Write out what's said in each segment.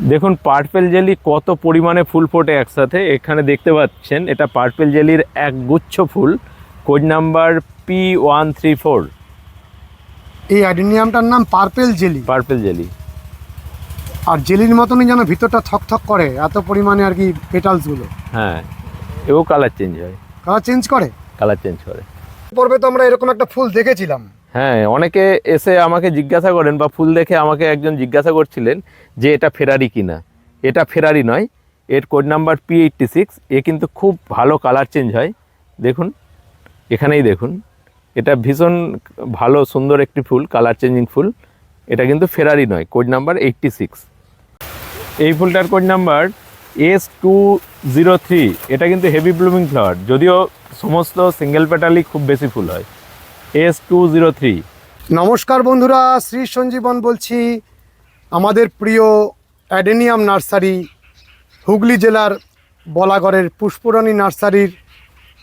দেখুন purple jelly কত পরিমাণে ফুল ফোটে একসাথে। এখানে দেখতে পাচ্ছেন এটা পার্পেল জেলির এক গুচ্ছ ফুল। Code number P one three four. এই অ্যাডিনিয়ামটার নাম পার্পেল জেলি। Purple jelly. আর জেলির মতনই যেন ভিতরটা থকথক করে এত পরিমাণে আর কি পেটালসগুলো হ্যাঁ এও কালার চেঞ্জ হয়। কালার চেঞ্জ করে? কালার চেঞ্জ করে। পর্বে তো আমরা এরকম একটা ফুল দেখেছিলাম। হ্যাঁ অনেকে এসে আমাকে জিজ্ঞাসা করেন বা ফুল দেখে আমাকে একজন জিজ্ঞাসা করছিলেন যে এটা ফেরারি কিনা। এটা ফেরারি নয়, এর code number P eighty six এ কিন্তু খুব ভালো কালার চেঞ্জ হয়। দেখুন, এখানেই দেখুন, এটা ভীষণ ভালো, সুন্দর একটি ফুল কালার চেঞ্জিং ফুল। এটা কিন্তু ফেরারি নয় কোড নাম্বার এইটটি সিক্স এই ফুলটার code number S two zero three এটা কিন্তু হেভি ব্লুমিং ফ্লাওয়ার যদিও সমস্ত সিঙ্গেল পেটালই খুব বেশি ফুল হয়। এস টু জিরো থ্রি নমস্কার বন্ধুরা, শ্রী সঞ্জীবন বলছি। আমাদের প্রিয় অ্যাডেনিয়াম নার্সারি, হুগলি জেলার বলাগড়ের পুষ্পরানী নার্সারির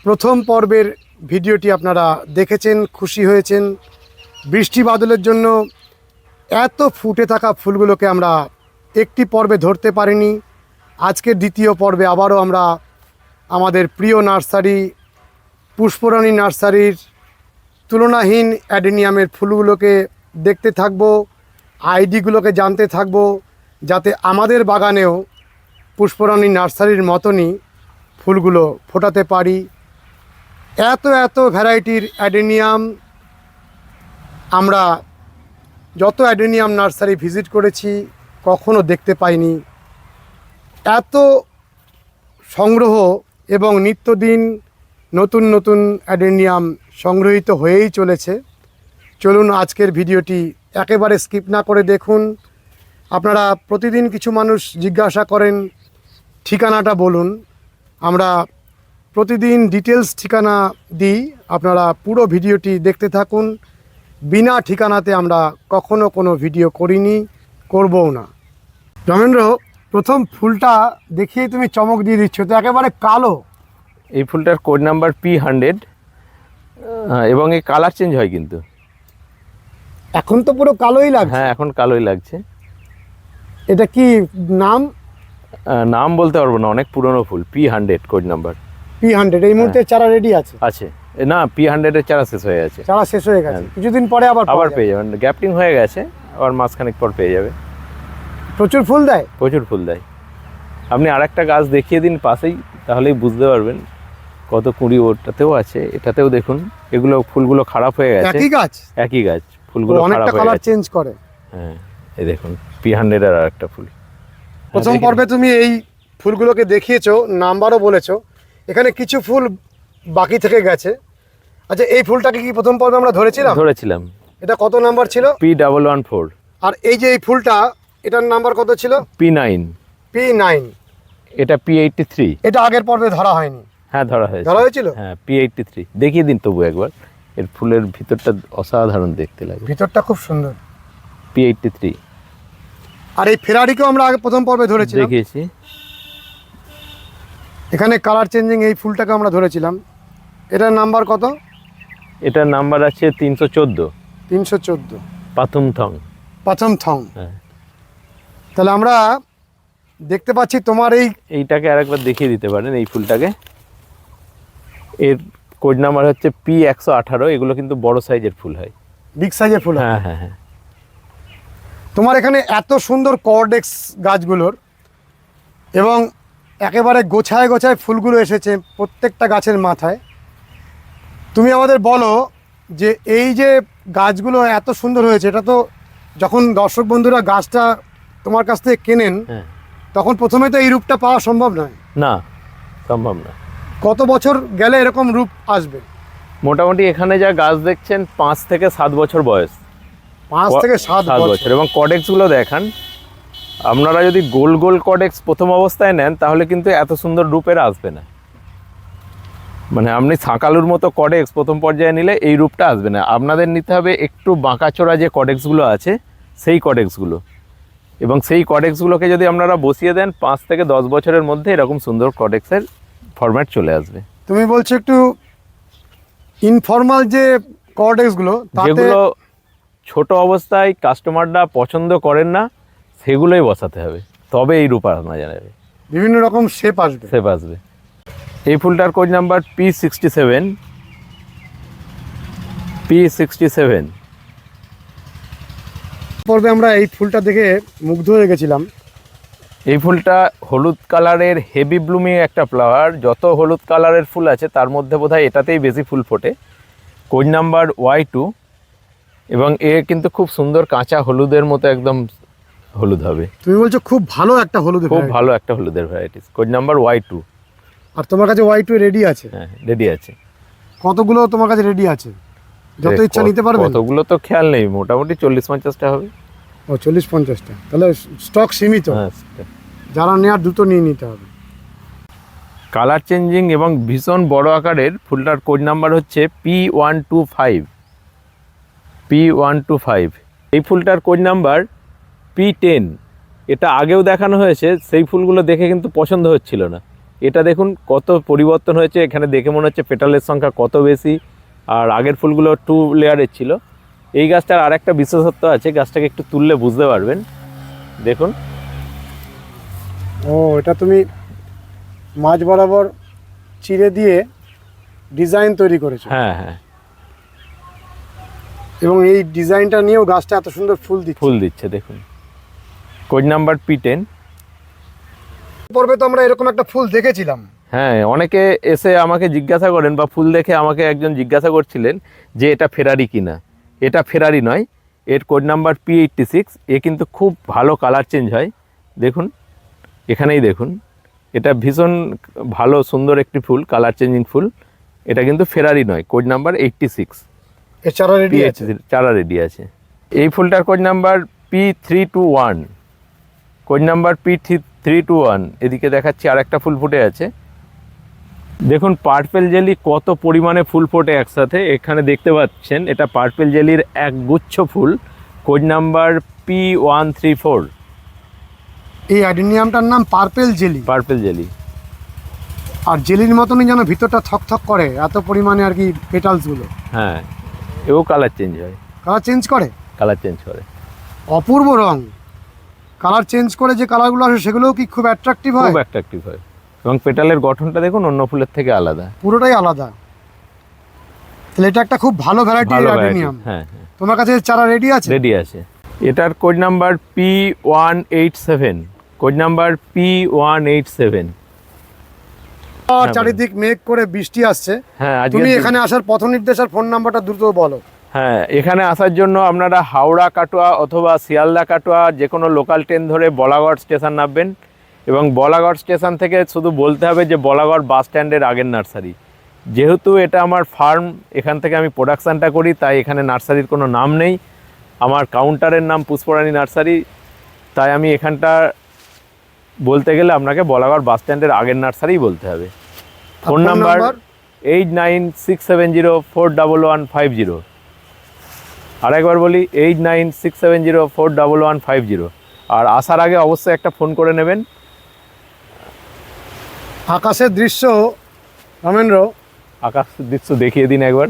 প্রথম পর্বের ভিডিওটি আপনারা দেখেছেন, খুশি হয়েছেন। বৃষ্টি বাদলের জন্য এত ফুটে থাকা ফুলগুলোকে আমরা একটি পর্বে ধরতে পারিনি। আজকের দ্বিতীয় পর্বে আবারও আমরা আমাদের প্রিয় নার্সারি পুষ্পরানী নার্সারির তুলনাহীন অ্যাডেনিয়ামের ফুলগুলোকে দেখতে থাকব, আইডিগুলোকে জানতে থাকব, যাতে আমাদের বাগানেও পুষ্পরাণী নার্সারির মতনই ফুলগুলো ফোটাতে পারি। এত এত ভ্যারাইটির অ্যাডেনিয়াম আমরা যত অ্যাডেনিয়াম নার্সারি ভিজিট করেছি, কখনো দেখতে পাইনি। এত সংগ্রহ এবং নিত্যদিন নতুন নতুন অ্যাডেনিয়াম সংগ্রহীত হয়েই চলেছে। চলুন আজকের ভিডিওটি একেবারে স্কিপ না করে দেখুন। আপনারা প্রতিদিন কিছু মানুষ জিজ্ঞাসা করেন, ঠিকানাটা বলুন। আমরা প্রতিদিন ডিটেলস ঠিকানা দিই, আপনারা পুরো ভিডিওটি দেখতে থাকুন। বিনা ঠিকানাতে আমরা কখনো কোনো ভিডিও করিনি, করবও না। রমেন্দ্র, প্রথম ফুলটা দেখিয়ে তুমি চমক দিয়ে দিচ্ছ, তো একেবারে কালো। এই ফুলটার কোড নাম্বার পি হান্ড্রেড এবং এই কালার চেঞ্জ হয় কিন্তু। এখন তো পুরো কালোই লাগছে। হ্যাঁ এখন কালোই লাগছে। এটা কি নাম? নাম বলতে পারব না অনেক পুরনো ফুল P hundred code number P hundred এই মুহূর্তে চারা রেডি আছে। আছে। না পি হান্ড্রেডের চারা শেষ হয়ে গেছে। চারা শেষ হয়ে গেছে। হ্যাঁ। কিছুদিন পরে আবার আবার পেয়ে যাবেন গ্যাপটিং হয়ে গেছে আবার মাসখানেক পর পেয়ে যাবে। প্রচুর ফুল দেয়? প্রচুর ফুল দেয়। আপনি আরেকটা গাছ দেখিয়ে দিন পাশেই তাহলেই বুঝতে পারবেন। কত কুড়ি ওটাতেও আছে এটাতেও দেখুন এগুলো ফুলগুলো খারাপ হয়ে গেছে। একই গাছ? একই গাছ ফুলগুলো অনেকটা কালার চেঞ্জ করে। হ্যাঁ এই দেখুন পি হান্ড্রেডের আর একটা ফুল। প্রথম পর্বে তুমি এই ফুলগুলোকে দেখিয়েছো নাম্বারও বলেছ এখানে কিছু ফুল বাকি থেকে গেছে। আচ্ছা এই ফুলটাকে কি প্রথম পর্বে আমরা ধরেছিলাম? ধরেছিলাম। এটা কত নাম্বার ছিল? পি ডাবল ওয়ান ফোর আর এই যে এই ফুলটা এটার নাম্বার কত ছিল? পি নাইন পি নাইন এটা পি এইটটি থ্রি এটা আগের পর্বে ধরা হয়নি। হ্যাঁ ধরা হয়েছে। ধরা হয়েছিল? হ্যাঁ পি এইটটি থ্রি দেখিয়ে দিন তবু একবার। এর ফুলের ভিতরটা অসাধারণ দেখতে লাগে। ভিতরটা খুব সুন্দর। পি এইটটি থ্রি আর এই ফেরারিকেও আমরা আগে প্রথম পর্বে ধরেছিলাম। দেখিয়েছি। এখানে কালার চেঞ্জিং এই ফুলটাকে আমরা ধরেছিলাম। এটার নাম্বার কত? এটার নাম্বার আছে তিনশো চোদ্দ। তিনশো চোদ্দ। পাথুম থং প্রথম থং হ্যাঁ। তাহলে আমরা দেখতে পাচ্ছি তোমার এই এইটাকে আরেকবার দেখিয়ে দিতে পারেন এই ফুলটাকে। এর কোড নাম্বার হচ্ছে পি একশো আঠারো এগুলো কিন্তু বড় সাইজের ফুল হয়। বিগ সাইজের ফুল হ্যাঁ? হ্যাঁ হ্যাঁ তোমার এখানে এত সুন্দর কর্ডেক্স গাছগুলোর এবং একেবারে গোছায় গোছায় ফুলগুলো এসেছে প্রত্যেকটা গাছের মাথায়। তুমি আমাদের বলো যে এই যে গাছগুলো এত সুন্দর হয়েছে এটা তো যখন দর্শক বন্ধুরা গাছটা তোমার কাছ থেকে কেনেন হ্যাঁ। তখন প্রথমে তো এই রূপটা পাওয়া সম্ভব নয়। না সম্ভব না কত বছর গেলে এরকম রূপ আসবে? মোটামুটি এখানে যা গাছ দেখছেন পাঁচ থেকে সাত বছর বয়স। পাঁচ থেকে সাত বছর। বছর। এবং কডেক্সগুলো দেখান। আপনারা যদি গোল গোল কডেক্স প্রথম অবস্থায় নেন তাহলে কিন্তু এত সুন্দর রূপের আসবে না। মানে আপনি সাঁকালুর মতো কডেক্স প্রথম পর্যায়ে নিলে এই রূপটা আসবে না। আপনাদের নিতে হবে একটু বাঁকাচোরা যে কডেক্সগুলো আছে সেই কডেক্সগুলো। এবং সেই কডেক্সগুলোকে যদি আপনারা বসিয়ে দেন পাঁচ থেকে দশ বছরের মধ্যে এরকম সুন্দর কডেক্সের ফরম্যাট চলে আসবে। তুমি বলছো একটু ইনফর্মাল যে তাতে যেগুলো ছোট অবস্থায় কাস্টমাররা পছন্দ করেন না সেগুলোই বসাতে হবে। তবে এই রূপ আনা যাবে বিভিন্ন রকম শেপ আসবে। শেপ আসবে। এই ফুলটার code number P sixty seven P sixty seven পর্বে আমরা এই ফুলটা দেখে মুগ্ধ হয়ে গেছিলাম। এই ফুলটা হলুদ কালারের হেভি ব্লুমিং একটা ফ্লাওয়ার যত হলুদ কালারের ফুল আছে তার মধ্যে বোধহয় এটাতেই বেশি ফুল ফোটে। কোড নাম্বার ওয়াই টু এবং এ কিন্তু খুব সুন্দর কাঁচা হলুদের মতো একদম হলুদ হবে। তুমি বলছো খুব ভালো একটা হলুদ খুব ভালো একটা হলুদের varieties code number Y two আর তোমার কাছে ওয়াই টু রেডি আছে? হ্যাঁ রেডি আছে। কতগুলো তোমার কাছে রেডি আছে? যত ইচ্ছা নিতে পারবে। কতগুলো তো খেয়াল নেই। মোটামুটি চল্লিশ পঞ্চাশটা হবে। ও চল্লিশ পঞ্চাশটা। তাহলে স্টক সীমিত। হ্যাঁ যারা নেওয়ার দ্রুত নিয়ে নিতে হবে। কালার চেঞ্জিং এবং ভীষণ বড় আকারের ফুলটার কোড নাম্বার হচ্ছে P one two five P one two five এই ফুলটার কোড নাম্বার পি টেন এটা আগেও দেখানো হয়েছে, সেই ফুলগুলো দেখে কিন্তু পছন্দ হচ্ছিল না। এটা দেখুন কত পরিবর্তন হয়েছে, এখানে দেখে মনে হচ্ছে পেটালের সংখ্যা কত বেশি, আর আগের ফুলগুলো টু লেয়ারের ছিল। এই গাছটার আর একটা বিশেষত্ব আছে, গাছটাকে একটু তুললে বুঝতে পারবেন। দেখুন। ও এটা তুমি মাঝ বরাবর চিড়ে দিয়ে ডিজাইন তৈরি করেছ। হ্যাঁ হ্যাঁ। এবং এই ডিজাইনটা নিয়েও গাছটা এত সুন্দর ফুল দিচ্ছে। ফুল দিচ্ছে দেখুন। কোড নাম্বার পি টেন পর্বে তো আমরা এরকম একটা ফুল দেখেছিলাম। হ্যাঁ অনেকে এসে আমাকে জিজ্ঞাসা করেন বা ফুল দেখে আমাকে একজন জিজ্ঞাসা করছিলেন যে এটা ফেরারি কিনা। এটা ফেরারি নয় এর code number P eighty six এ কিন্তু খুব ভালো কালার চেঞ্জ হয়। দেখুন। এখানেই দেখুন। এটা ভীষণ ভালো সুন্দর একটি ফুল কালার চেঞ্জিং ফুল। এটা কিন্তু ফেরারি নয় কোড নাম্বার এইটটি সিক্স চারা রেডি আছে? চারা রেডি আছে। এই ফুলটার code number P three two one code number P three two one এদিকে দেখাচ্ছি আর একটা ফুল ফুটে আছে। দেখুন পার্পেল জেলি কত পরিমাণে ফুল ফোটে একসাথে। এখানে দেখতে পাচ্ছেন এটা পার্পেল জেলির এক গুচ্ছ ফুল। Code number P one three four এই অ্যাডিনিয়ামটার নাম পার্পেল জেলি। Purple jelly. আর জেলির মতনই যেন ভিতরটা থকথক করে এত পরিমাণে আর কি পেটালসগুলো হ্যাঁ এও কালার চেঞ্জ হয়। কালার চেঞ্জ করে? কালার চেঞ্জ করে। অপূর্ব রং। কালার চেঞ্জ করে যে কালারগুলো আসে সেগুলোও কি খুব অ্যাট্রাকটিভ হয়? খুব অ্যাট্রাকটিভ হয়। এবং পেটালের গঠনটা দেখুন অন্য ফুলের থেকে আলাদা। পুরোটাই আলাদা। তাহলে এটা একটা খুব ভালো ভ্যারাইটি অ্যাডিনিয়াম। হ্যাঁ হ্যাঁ। তোমার কাছে চারা রেডি আছে? রেডি আছে। এটার code number P one eight seven code number P one eight seven আর চারিদিক মেঘ করে বৃষ্টি আসছে। হ্যাঁ তুমি এখানে আসার পথ নির্দেশ আর ফোন নাম্বারটা দ্রুত বলো। হ্যাঁ এখানে আসার জন্য আপনারা হাওড়া কাটোয়া অথবা শিয়ালদা কাটোয়া যে কোনো লোকাল ট্রেন ধরে বলাগড় স্টেশন নামবেন এবং বলাগড় স্টেশন থেকে শুধু বলতে হবে যে বলাগড় বাস স্ট্যান্ডের আগের নার্সারি যেহেতু এটা আমার ফার্ম এখান থেকে আমি প্রোডাকশানটা করি তাই এখানে নার্সারির কোনো নাম নেই। আমার কাউন্টারের নাম পুষ্পরানী নার্সারি তাই আমি এখানটা বলতে গেলে আপনাকে বলাগড় বাস স্ট্যান্ডের আগের নার্সারিই বলতে হবে। Phone number eight nine six seven zero four double one five zero. আরেকবার বলি eight nine six seven zero four double one five zero. আর আসার আগে অবশ্যই একটা ফোন করে নেবেন। আকাশের দৃশ্য রমেন্দ্র। আকাশ দৃশ্য দেখিয়ে দিন একবার।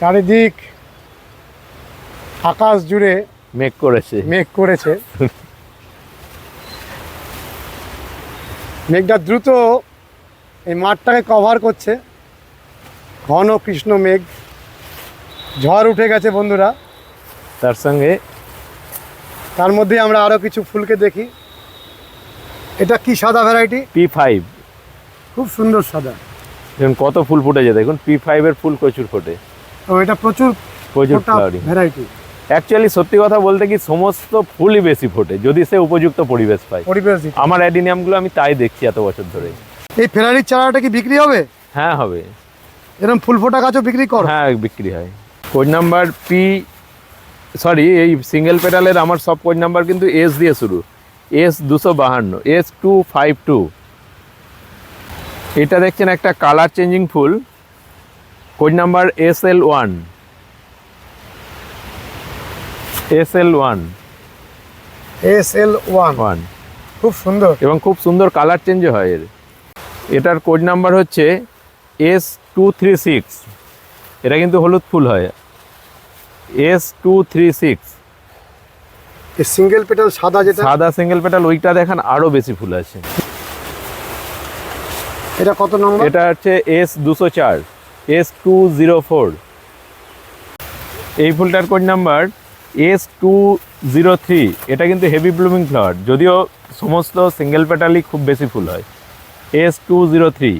চারিদিক আকাশ জুড়ে মেঘ করেছে। মেঘ করেছে। মেঘটা দ্রুত এই মাঠটাকে কভার করছে। ঘন কৃষ্ণ মেঘ। ঝড় উঠে গেছে বন্ধুরা। তার সঙ্গে তার মধ্যে আমরা আরও কিছু ফুলকে দেখি। এটা কি সাদা ভ্যারাইটি পি ফাইভ খুব সুন্দর সাদা। দেখুন কত ফুল ফুটেছে। দেখুন পি ফাইভের ফুল প্রচুর ফোটে। তো এটা প্রচুর প্রচুর ভ্যারাইটি অ্যাকচুয়ালি সত্যি কথা বলতে কি সমস্ত ফুলই বেশি ফোটে যদি সে উপযুক্ত পরিবেশ পায়। পরিবেশ আমার অ্যাডিনিয়ামগুলো আমি তাই দেখছি এত বছর ধরে। এই ফেরারির চারাটা কি বিক্রি হবে? হ্যাঁ হবে। এরকম ফুল ফোটা গাছও বিক্রি কর। হ্যাঁ বিক্রি হয়। কোড নাম্বার পি সরি এই সিঙ্গেল পেটালের আমার সব কোড নাম্বার কিন্তু এস দিয়ে শুরু। এস দুশো বাহান্ন এস টু ফাইভ টু এটা দেখছেন একটা কালার চেঞ্জিং ফুল। Code number S L one S L one S L one one খুব সুন্দর। এবং খুব সুন্দর কালার চেঞ্জ হয় এর। এটার কোড নাম্বার হচ্ছে এস টু থ্রি সিক্স এটা কিন্তু হলুদ ফুল হয়। S two three six single petal সাদা যেটা। সাদা সিঙ্গেল পেটাল ওইটা দেখেন আরও বেশি ফুল আছে এটা কত নম্বর এটা হচ্ছে এস দুশো চার এস টু জিরো ফোর এই ফুলটার code number S two zero three এটা কিন্তু হেভি ব্লুমিং ফ্লাওয়ার যদিও সমস্ত সিঙ্গেল পেটালই খুব বেশি ফুল হয়। এস টু জিরো থ্রি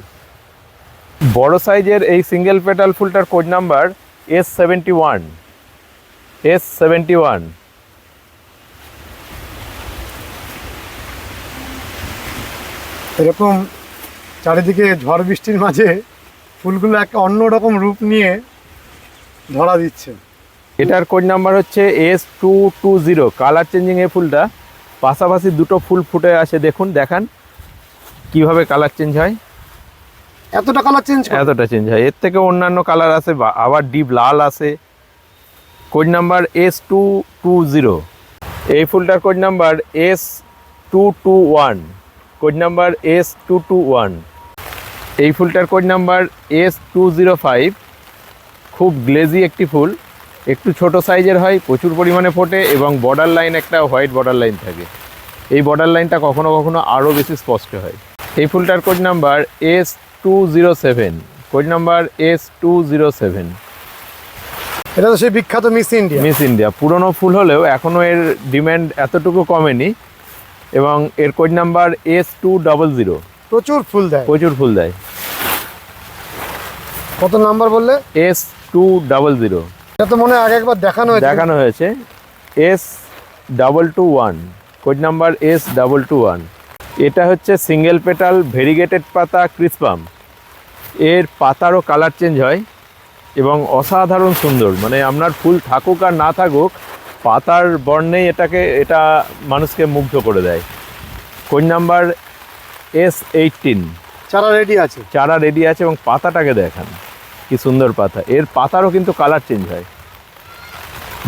বড় সাইজের এই single petal ফুলটার code number S seventy one S seventy one এরকম চারিদিকে ঝড় বৃষ্টির মাঝে ফুলগুলো একটা অন্যরকম রূপ নিয়ে ধরা দিচ্ছে। এটার কোড নাম্বার হচ্ছে S two two zero colour changing এই ফুলটা। পাশাপাশি দুটো ফুল ফুটে আসে দেখুন দেখান কীভাবে কালার চেঞ্জ হয়। এতটা কালার চেঞ্জ এতটা চেঞ্জ হয়। এর থেকে অন্যান্য কালার আছে বা আবার ডিপ লাল আছে code number S two two zero এই ফুলটার code number S two two one code number S two two one এই ফুলটার code number S two zero five খুব গ্লেজি একটি ফুল। একটু ছোট সাইজের হয় প্রচুর পরিমাণে ফোটে এবং বর্ডার লাইন একটা হোয়াইট বর্ডার লাইন থাকে। এই বর্ডার লাইনটা কখনো কখনো আরও বেশি স্পষ্ট হয়। এই ফুলটার code number S two zero seven code number S two zero seven এটা তো সেই বিখ্যাত মিস ইন্ডিয়া মিস ইন্ডিয়া পুরনো ফুল হলেও এখনও এর ডিম্যান্ড এতটুকু কমেনি এবং এর code number S two double zero প্রচুর ফুল দেয়। প্রচুর ফুল দেয়। কত নাম্বার বললে? এস টু ডাবল জিরো এটা তো মনে হয় আগে একবার দেখানো হয়েছে। দেখানো হয়েছে। S double two one code number S double two one এটা হচ্ছে সিঙ্গেল পেটাল ভেরিগেটেড পাতা ক্রিসপাম এর পাতারও কালার চেঞ্জ হয় এবং অসাধারণ সুন্দর। মানে আপনার ফুল থাকুক আর না থাকুক পাতার বর্ণেই এটাকে এটা মানুষকে মুগ্ধ করে দেয়। কোড নাম্বার এস এইটিন চারা রেডি আছে। চারা রেডি আছে এবং পাতাটাকে দেখান। কি সুন্দর পাতা। এর পাতারও কিন্তু কালার চেঞ্জ হয়।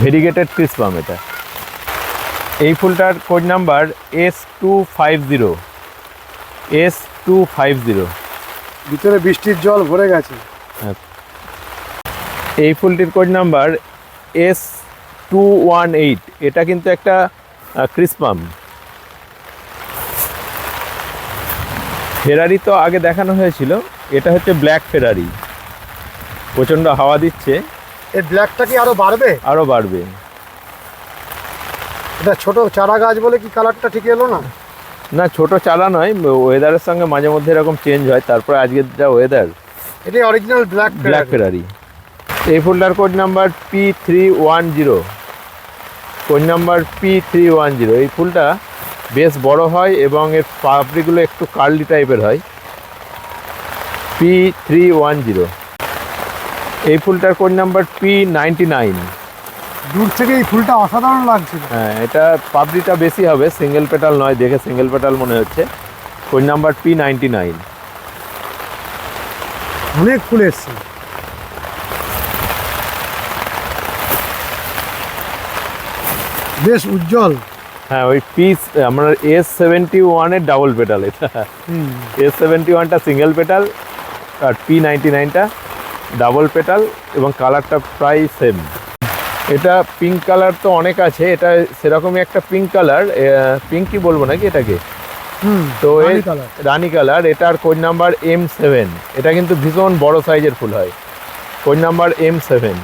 ভেরিগেটেড ক্রিসপাম এটা। এই ফুলটার code number S two five zero S two five zero ভিতরে বৃষ্টির জল ভরে গেছে। এই ফুলটির code number S two one eight এটা কিন্তু একটা ক্রিসপাম ফেরারি তো আগে দেখানো হয়েছিল। এটা হচ্ছে ব্ল্যাক ফেরারি প্রচণ্ড হাওয়া দিচ্ছে। এই ব্ল্যাকটা কি আরও বাড়বে? আরও বাড়বে। এটা ছোট চারা গাছ বলে কি কালারটা ঠিক এলো না? না ছোট চারা নয় ওয়েদারের সঙ্গে মাঝে মধ্যে এরকম চেঞ্জ হয় তারপরে আজকের যা ওয়েদার এটাই অরিজিনাল ব্ল্যাক ব্ল্যাক ফেরারি এই ফুলটার code number P three one zero code number P three one zero এই ফুলটা বেশ বড় হয় এবং এর পাপড়িগুলো একটু কার্লি টাইপের হয়। পি থ্রি ওয়ান জিরো এই ফুলটার code number P ninety nine দূর থেকে এই ফুলটা অসাধারণ লাগছিল। হ্যাঁ এটা পাপড়িটা বেশি হবে সিঙ্গেল পেটাল নয় দেখে সিঙ্গেল পেটাল মনে হচ্ছে। Code number P ninety nine অনেক ফুল এসছে। বেশ উজ্জ্বল। হ্যাঁ ওই পিস আমার এস সেভেন্টি ওয়ানের ডাবল পেটাল এটা। এস সেভেন্টি ওয়ানটা সিঙ্গেল পেটাল আর পি নাইনটি নাইনটা ডাবল পেটাল এবং কালারটা প্রায় সেম এটা পিঙ্ক কালার তো অনেক আছে এটা সেরকমই একটা পিঙ্ক কালার পিঙ্ক কি বলব নাকি এটাকে? হুম তো। রানী কালার এটার কোড নাম্বার এম সেভেন এটা কিন্তু ভীষণ বড় সাইজের ফুল হয়। কোড নাম্বার এম সেভেন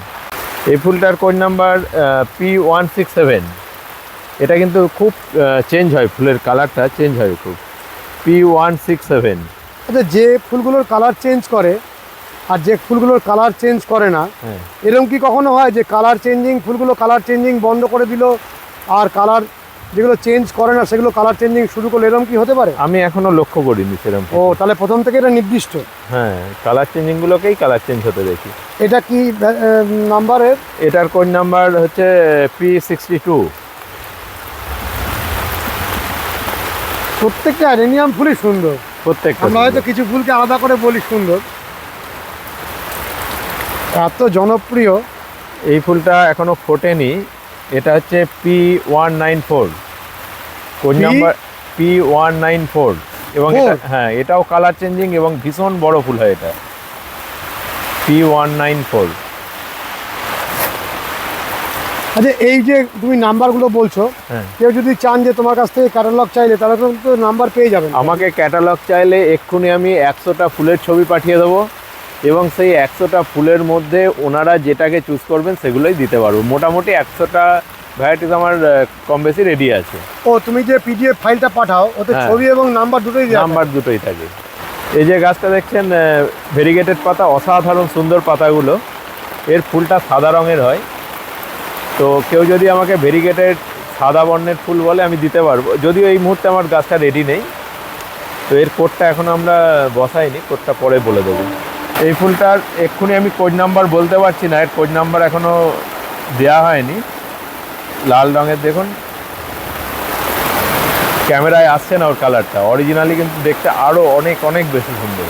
এই ফুলটার code number P one six seven এটা কিন্তু খুব চেঞ্জ হয় ফুলের কালারটা চেঞ্জ হয় খুব। পি ওয়ান সিক্স সেভেন আচ্ছা যে ফুলগুলোর কালার চেঞ্জ করে আর যে ফুলগুলোর কালার চেঞ্জ করে না হ্যাঁ। এরকম কি কখনো হয় যে কালার চেঞ্জিং ফুলগুলো কালার চেঞ্জিং বন্ধ করে দিল আর কালার যেগুলো চেঞ্জ করে না সেগুলো কালার চেঞ্জিং শুরু করল এরকম কি হতে পারে? আমি এখনও লক্ষ্য করিনি সেরকম। ও তাহলে প্রথম থেকে এটা নির্দিষ্ট। হ্যাঁ কালার চেঞ্জিংগুলোকেই কালার চেঞ্জ হতে দেখি। এটা কি নাম্বারের? এটার কোড নাম্বার হচ্ছে পি সিক্সটি টু প্রত্যেকটা অ্যারেনিয়াম ফুলই সুন্দর। প্রত্যেকটা আমরা হয়তো কিছু ফুলকে আলাদা করে বলি সুন্দর। এত জনপ্রিয়। এই ফুলটা এখনও ফোটেনি। এটা হচ্ছে P one nine four. Code number P one nine four. এবং এটা হ্যাঁ এটাও কালার চেঞ্জিং এবং ভীষণ বড় ফুল হয় এটা। P one nine four. আচ্ছা এই যে তুমি নাম্বারগুলো বলছো হ্যাঁ। কেউ যদি চান যে তোমার কাছ থেকে ক্যাটালগ চাইলে তাহলে তো নাম্বার পেয়ে যাবেন। আমাকে ক্যাটালগ চাইলে এক্ষুনি আমি একশোটা ফুলের ছবি পাঠিয়ে দেবো। এবং সেই একশোটা ফুলের মধ্যে ওনারা যেটাকে চুজ করবেন সেগুলোই দিতে পারব। মোটামুটি একশোটা ভ্যারাইটিস আমার কম বেশি রেডি আছে। ও তুমি যে পিডিএফ ফাইলটা পাঠাও ওতে হ্যাঁ। ছবি এবং নাম্বার দুটোই নাম্বার দুটোই থাকে। এই যে গাছটা দেখছেন ভেরিগেটেড পাতা অসাধারণ সুন্দর পাতাগুলো। এর ফুলটা সাদা রঙের হয়। তো কেউ যদি আমাকে ভেরিগেটেড সাদা বর্ণের ফুল বলে আমি দিতে পারব। যদিও এই মুহূর্তে আমার গাছটা রেডি নেই। তো এর কোডটা এখন আমরা বসাইনি কোডটা পরে বলে দেবো। এই ফুলটার এক্ষুনি আমি কোড নাম্বার বলতে পারছি না এর কোড নাম্বার এখনও দেওয়া হয়নি। লাল রঙের দেখুন। ক্যামেরায় আসছে না ওর কালারটা অরিজিনালি কিন্তু দেখতে আরও অনেক অনেক বেশি সুন্দর।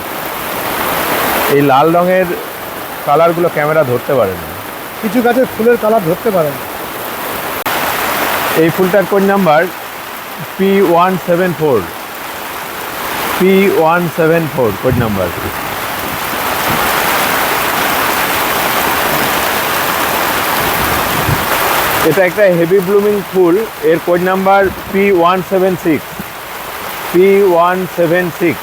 এই লাল রঙের কালারগুলো ক্যামেরা ধরতে পারে না। কিছু গাছের ফুলের কালার ধরতে পারে না। এই ফুলটার code number P one seven four P one seven four code number এটা একটা হেভি ব্লুমিং ফুল, এর code number P one seven six P one seven six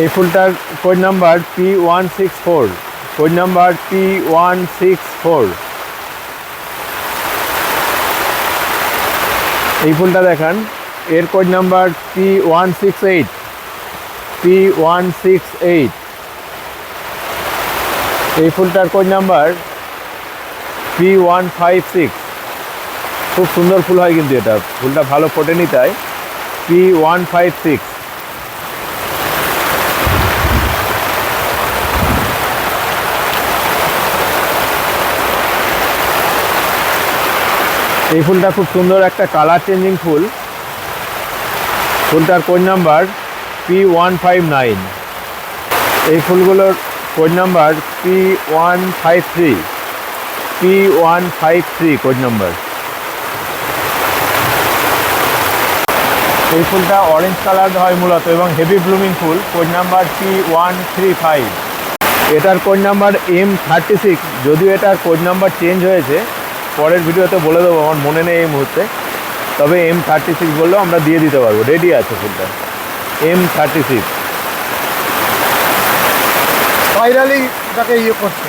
এই ফুলটার code number P one six four code number P one six four এই ফুলটা দেখান। এর code number P one six eight P one six eight এই ফুলটার code number P one five six খুব সুন্দর ফুল হয় কিন্তু এটা। ফুলটা ভালো ফোটেনি তাই। পি ওয়ান ফাইভ সিক্স এই ফুলটা খুব সুন্দর একটা কালার চেঞ্জিং ফুল। ফুলটার code number P one five nine এই ফুলগুলোর code number P one five three P one five three code number এই ফুলটা অরেঞ্জ কালার হয় মূলত এবং হেভি ব্লুমিং ফুল code number P one three five এটার code number M thirty six যদিও এটার code number change হয়েছে, পরের ভিডিওতে বলে দেবো, আমার মনে নেই এই মুহূর্তে। তবে এম থার্টি সিক্স বললেও আমরা দিয়ে দিতে পারব রেডি আছে ফুলটা। এম থার্টি সিক্স স্পাইরালি এটাকে ইয়ে করছে।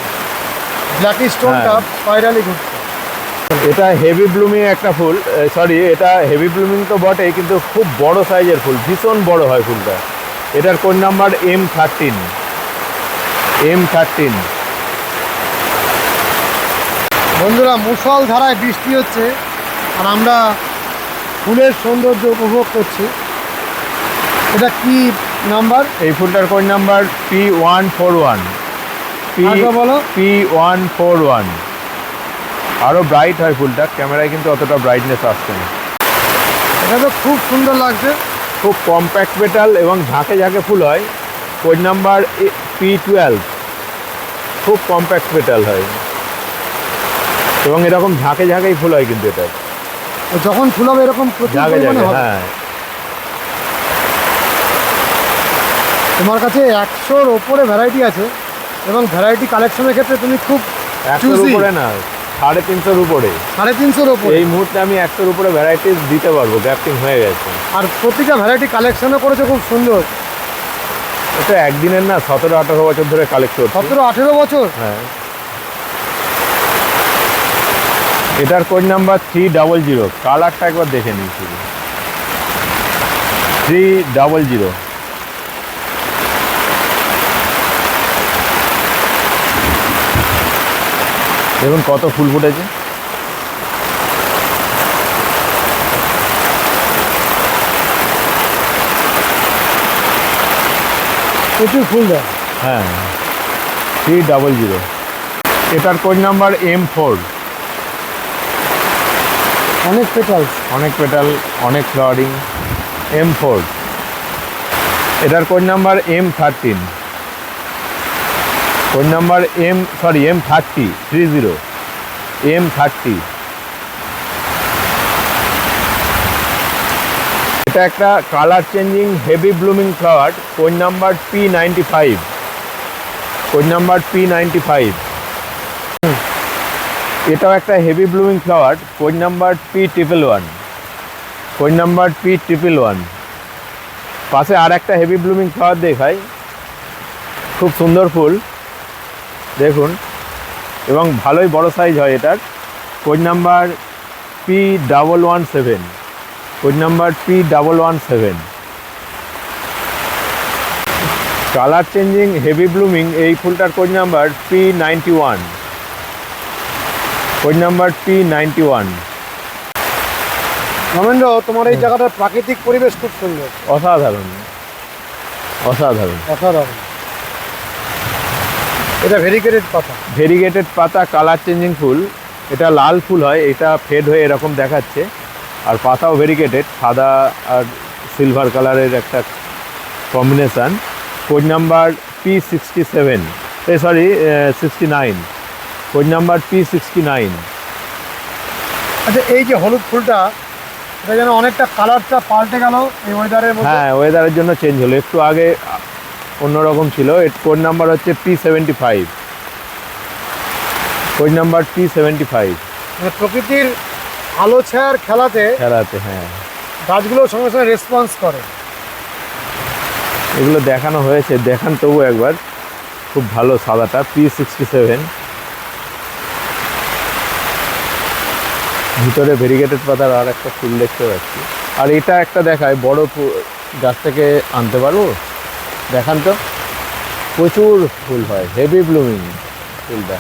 ব্ল্যাক স্টোনটা। স্পাইরালি ঘুরছে। এটা হেভি ব্লুমিং একটা ফুল সরি এটা হেভি ব্লুমিং তো বটেই কিন্তু খুব বড় সাইজের ফুল ভীষণ বড় হয় ফুলটা। এটার কোন number M thirteen M thirteen বন্ধুরা মুসল ধারায় বৃষ্টি হচ্ছে আর আমরা ফুলের সৌন্দর্য উপভোগ করছি। এটা কি নাম্বার? এই ফুলটার code number P one four one P বলো। পি ওয়ান ফোর ওয়ান আরও ব্রাইট হয় ফুলটা ক্যামেরায় কিন্তু অতটা ব্রাইটনেস আসছে না। এটা তো খুব সুন্দর লাগছে। খুব কম্প্যাক্ট পেটাল এবং ঝাঁকে ঝাঁকে ফুল হয়। কোড নাম্বার পি টুয়েলভ খুব কম্প্যাক্ট পেটাল হয়। এবং এরকম ঝাঁকে ঝাঁকেই ফুল হয় কিন্তু এটা যখন ফুল হবে এরকম হবে। হ্যাঁ। তোমার কাছে একশোর ওপরে ভ্যারাইটি আছে এবং ভ্যারাইটি কালেকশনের ক্ষেত্রে তুমি খুব একশোর উপরে না সাড়ে তিনশোর উপরে। সাড়ে তিনশোর ওপরে এই মুহূর্তে আমি একশোর উপরে ভ্যারাইটিস দিতে পারব গ্যাপটিং হয়ে গেছে। আর প্রতিটা ভ্যারাইটি কালেকশনও করেছে খুব সুন্দর। এটা একদিনের না সতেরো আঠারো বছর ধরে কালেক্ট করছি। সতেরো আঠেরো বছর? হ্যাঁ। এটার code number three double zero কালারটা একবার দেখে নিই শুধু। থ্রি ডাবল জিরো দেখুন কত ফুল ফুটেছে। প্রচুর ফুল দেয়। হ্যাঁ থ্রি ডাবল জিরো এটার কোড নাম্বার এম ফোর অনেক পেটাল। অনেক পেটাল, অনেক ফ্লাওয়ারিং, এম ফোর। এটার code number M thirteen. Code number M, sorry, M thirty, three zero, M thirty. এটা একটা colour changing, heavy blooming flower, code number P ninety five. Code number P ninety five. এটাও একটা heavy blooming flower code number P triple one code number P triple one পাশে আর একটা heavy blooming flower দেখাই। খুব সুন্দর ফুল। দেখুন। এবং ভালোই বড় সাইজ হয় এটার। Code number P double one seven code number P double one seven colour changing heavy blooming এই ফুলটার code number P ninety one code number P ninety one Ramendra তোমার এই জায়গাটার প্রাকৃতিক পরিবেশ খুব সুন্দর। অসাধারণ। অসাধারণ। অসাধারণ। এটা ভেরিকেটেড পাতা। ভেরিগেটেড পাতা কালার চেঞ্জিং ফুল। এটা লাল ফুল হয় এটা ফেড হয়ে এরকম দেখাচ্ছে। আর পাতাও ভেরিগেটেড সাদা আর সিলভার কালারের একটা combination code number P sixty seven sorry sixty nine code number P sixty nine আচ্ছা এই যে হলুদ ফুলটা এটা যেন অনেকটা কালারটা পাল্টে গেল এই ওয়েদারের হ্যাঁ ওয়েদারের জন্য চেঞ্জ হলো। একটু আগে অন্যরকম ছিল। এর কোড নাম্বার হচ্ছে P seventy five code number P seventy five প্রকৃতির আলো ছায়ার খেলাতে খেলাতে হ্যাঁ। গাছগুলো সঙ্গে সঙ্গে রেসপন্স করে। এগুলো দেখানো হয়েছে। দেখান তবু একবার। খুব ভালো সাদাটা পি সিক্সটি সেভেন ভিতরে ভেরিগেটেড পাতার আর একটা ফুল দেখতে পাচ্ছি। আর এটা একটা দেখায়, বড় গাছ থেকে আনতে পারব? দেখান তো। প্রচুর ফুল হয় হেভি ব্লুমিং ফুলটা।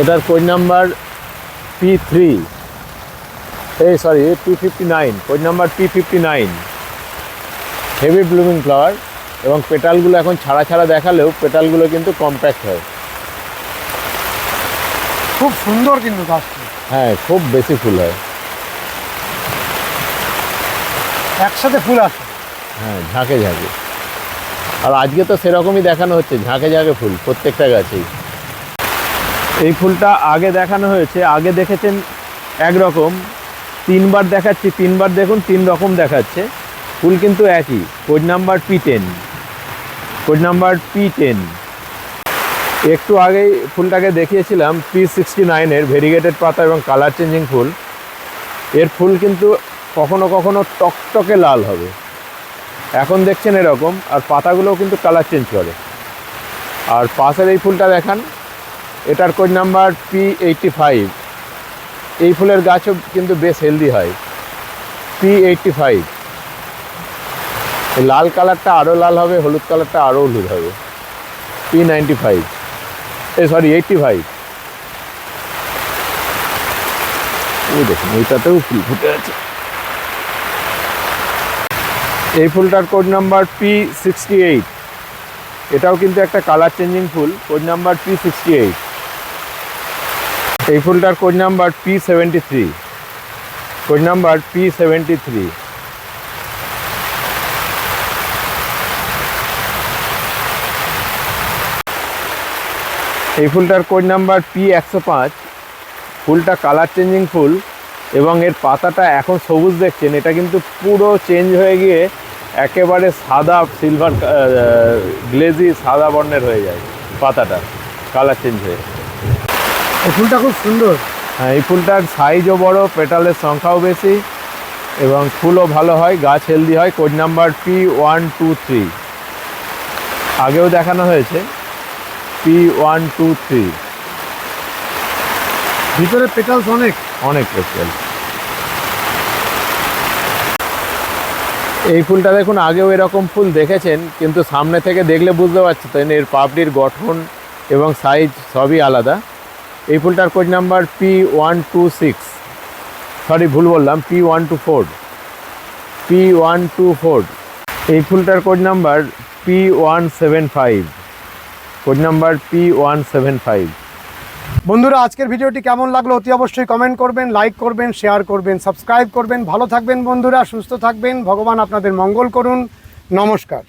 এটার কোড নাম্বার পি থ্রি এই sorry P fifty nine code number P fifty nine heavy blooming flower এবং পেটালগুলো এখন ছাড়া ছাড়া দেখালেও পেটালগুলো কিন্তু কম্প্যাক্ট হয়। খুব সুন্দর কিন্তু গাছটি। হ্যাঁ খুব বেশি ফুল হয়। একসাথে ফুল আসে। হ্যাঁ ঝাঁকে ঝাঁকে। আর আজকে তো সেরকমই দেখানো হচ্ছে ঝাঁকে ঝাঁকে ফুল প্রত্যেকটা গাছেই। এই ফুলটা আগে দেখানো হয়েছে আগে দেখেছেন একরকম। তিনবার দেখাচ্ছি তিনবার দেখুন তিন রকম দেখাচ্ছে। ফুল কিন্তু একই code number P ten code number P ten একটু আগেই ফুলটাকে দেখিয়েছিলাম পি সিক্সটি নাইনের ভেরিগেটেড পাতা এবং কালার চেঞ্জিং ফুল। এর ফুল কিন্তু কখনো কখনো টকটকে লাল হবে। এখন দেখছেন এরকম, আর পাতাগুলোও কিন্তু কালার চেঞ্জ করে। আর পাশের এই ফুলটা দেখান, এটার code number P eighty five এই ফুলের গাছও কিন্তু বেশ হেলদি হয় পি এইটটি ফাইভ লাল কালারটা আরও লাল হবে, হলুদ কালারটা আরও হলুদ হবে P ninety five uh sorry eighty five দেখুন, এইটাতেও ফুল ফুটে আছে। এই ফুলটার code number P sixty eight এটাও কিন্তু একটা কালার চেঞ্জিং ফুল code number P sixty eight এই ফুলটার code number P seventy three code number P seventy three এই ফুলটার কোড নাম্বার পি একশো পাঁচ ফুলটা কালার চেঞ্জিং ফুল এবং এর পাতাটা এখন সবুজ দেখছেন এটা কিন্তু পুরো চেঞ্জ হয়ে গিয়ে একেবারে সাদা সিলভার গ্লেজি সাদা বর্ণের হয়ে যায় পাতাটা কালার চেঞ্জ হয়ে এই ফুলটা খুব সুন্দর। হ্যাঁ এই ফুলটার সাইজও বড় পেটালের সংখ্যাও বেশি এবং ফুলও ভালো হয় গাছ হেলদি হয় code number P one two three আগেও দেখানো হয়েছে। পি ওয়ান টু থ্রি ভিতরে পেটালস অনেক? অনেক পেস্টেল এই ফুলটা দেখুন আগেও এরকম ফুল দেখেছেন কিন্তু সামনে থেকে দেখলে বুঝতে পারছেন এর পাপড়ির গঠন এবং সাইজ সবই আলাদা। এই ফুলটার code number P one two six sorry ভুল বললাম P one two four P one two four এই ফুলটার code number P one seven five code number P one seven five বন্ধুরা, আজকের ভিডিওটি কেমন লাগল অতি অবশ্যই কমেন্ট করবেন লাইক করবেন শেয়ার করবেন সাবস্ক্রাইব করবেন। ভালো থাকবেন বন্ধুরা, সুস্থ থাকবেন। ভগবান আপনাদের মঙ্গল করুন। নমস্কার।